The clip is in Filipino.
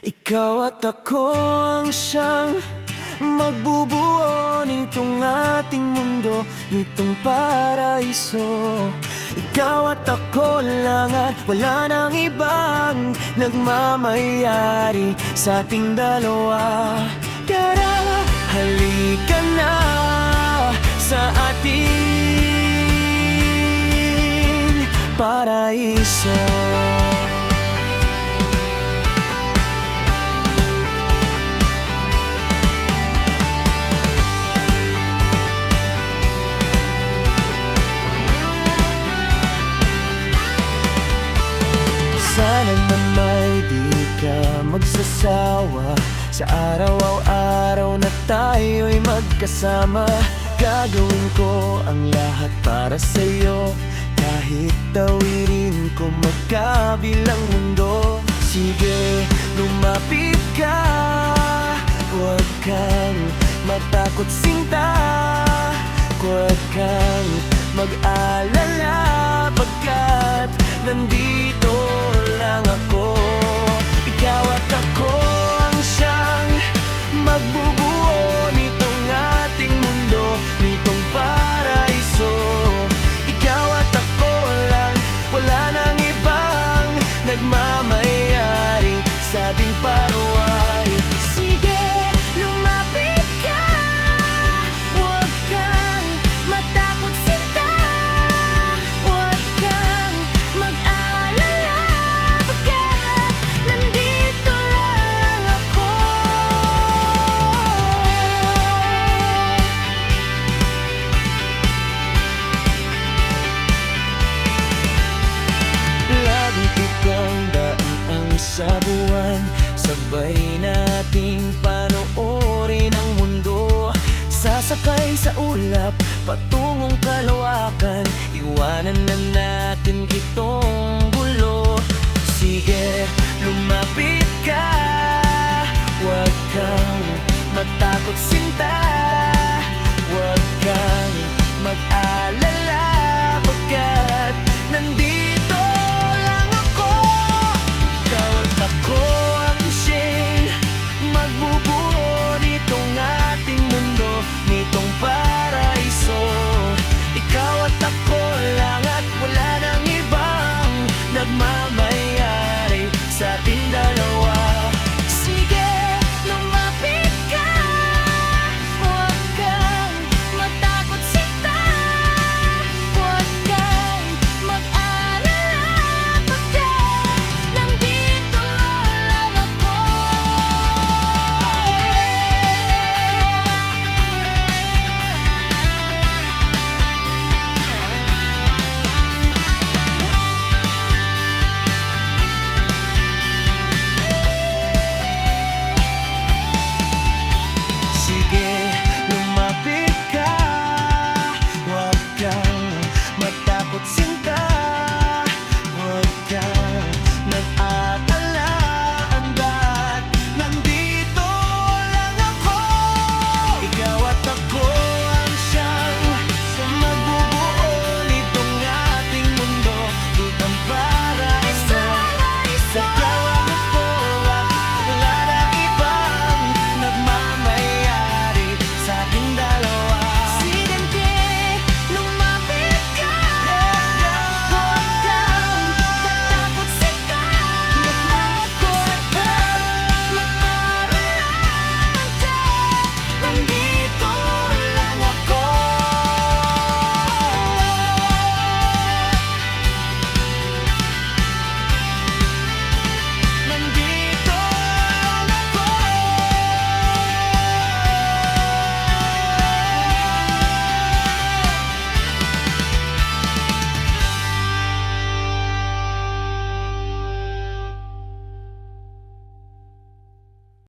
Ikaw at ako ang siyang Magbubuo nitong ating mundo Nitong paraiso. Ikaw at ako lang at wala nang ibang Nagmamayari sa ating dalawa. Tara, halika na sa ating paraiso Sana naman di ka magsasawa. Sa araw-araw na tayo'y magkasama Gagawin ko ang lahat para sa'yo. Kahit tawirin ko magkabilang mundo. Sige, lumapit ka. Huwag kang matakot sinta. Huwag kang mag-alala Pagkat nandito sa buwan. Sabay nating panoorin ang mundo. Sasakay sa ulap, patungong kalawakan. Iwanan na natin itong gulo. Sige, lumapit ka. my mind.